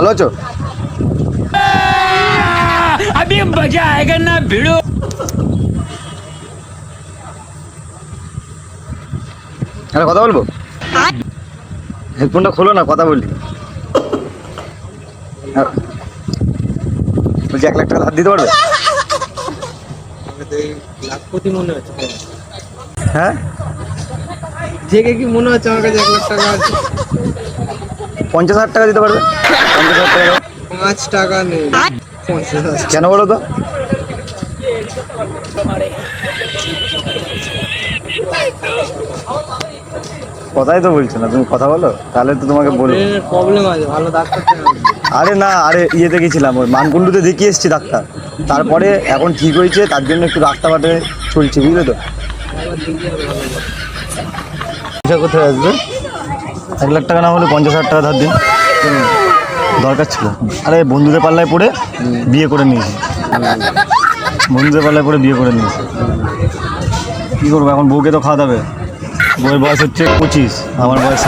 ভালো আছো? আমি মজা আয়েগা না ভিড়ো হ্যাঁ কথা বলব? হেডফোনটা খোলো না কথা বলি। হ্যাঁ। বলছি এক লাখ টাকা হাত দিতে পারবে? মনে হচ্ছে হ্যাঁ? জেগে কি মনে হচ্ছে আমার কাছে এক লাখ টাকা আছে? পঞ্চাশ হাজার টাকা দিতে পারবে? পঞ্চাশ হাজার টাকা। পাঁচ টাকা নেই। কেন বলো তো? কথাই তো বলছো না তুমি কথা বলো তাহলে তো তোমাকে বলব। ব্রেনের প্রবলেম আছে ভালো ডাক্তার আরে না আরে ইয়েতে গেছিলাম ওই মানকুণ্ডুতে দেখিয়ে এসেছি ডাক্তার। তারপরে এখন ঠিক হয়েছে তার জন্য একটু রাস্তাঘাটে চলছে বুঝলে তো? কোথায় আসবে? এক লাখ টাকা না হলে পঞ্চাশ হাজার টাকা ধার দিন। দরকার ছিল। আরে বন্ধুদের পাল্লায় পড়ে বিয়ে করে নিয়েছি। বন্ধুদের পাল্লায় পড়ে বিয়ে করে নিয়েছি। কী করব? এখন বউকে তো খাওয়া দাবে বউয়ের বয়স হচ্ছে পঁচিশ আমার বয়স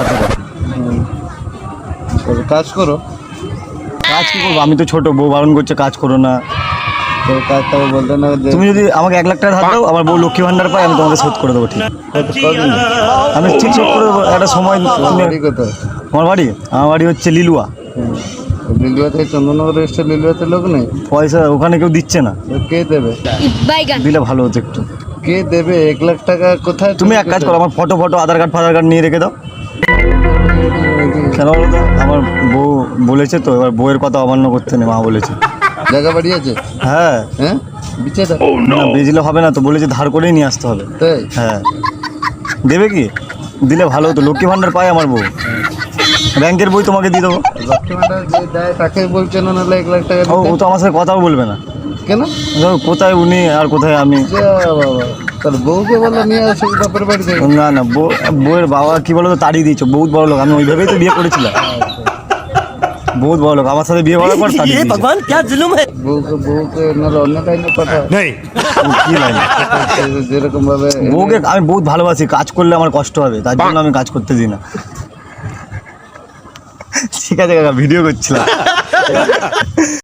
তবে কাজ করো। কাজ কী করব? আমি তো ছোটো বউ বারণ করছে কাজ করো না। তো কাজ বলতে না তুমি যদি আমাকে এক লাখ টাকা ধার দাও আমার বউ লক্ষ্মী ভান্ডার পায় আমি তোমাকে শোধ করে দেবো ঠিক। আমি ঠিক শোধ করে দেবো একটা সময় তোমার বাড়ি আমার বাড়ি? আমার বাড়ি হচ্ছে লিলুয়া। লিলুয়া থেকে চন্দননগর লিলুয়াতে লোক নেই? পয়সা ওখানে কেউ দিচ্ছে না। কে দেবে? দিলে ভালো হতো একটু। কে দেবে? এক লাখ টাকা কোথায় তুমি এক কাজ করো আমার ফটো ফটো আধার কার্ড ফাধার কার্ড নিয়ে রেখে দাও। কেন বলো তো? আমার বউ বলেছে তো এবার বউয়ের কথা অমান্য করতে নেই মা বলেছে। জায়গা বাড়ি আছে? হ্যাঁ। হ্যাঁ? বিচে না বেজলে হবে না তো বলেছে ধার করেই নিয়ে আসতে হবে। হ্যাঁ। দেবে কি? দিলে ভালো হতো। লক্ষ্মী ভান্ডার পায় আমার বউ। ব্যাংকের বই তোমাকে দিয়ে দেবো। লক্ষ্মী ভাণ্ডার যে দেয় তাকে না এক লাখ টাকা ও ও তো আমার সাথে কথাও বলবে না। কেন? ধরো কোথায় উনি আর কোথায় আমি? তার বউকে বলো নিয়ে আসো বাপের বাড়ি না না বউ বউয়ের বাবা কি বলো তো তাড়িয়ে দিয়েছ বহুত বড় লোক। আমি ওইভাবেই তো বিয়ে করেছিলাম। বহুত বড় লোক আমার সাথে বিয়ে করার পর তাড়িয়ে দিয়েছে क्या जुलुम है বউকে বউকে নাহলে অন্য টাইমে পাঠাও ও কি লাইন যেরকম ভাবে বউকে আমি বহুত ভালোবাসি কাজ করলে আমার কষ্ট হবে তার জন্য আমি কাজ করতে দিই না ঠিক আছে কাকা ভিডিও করছিলাম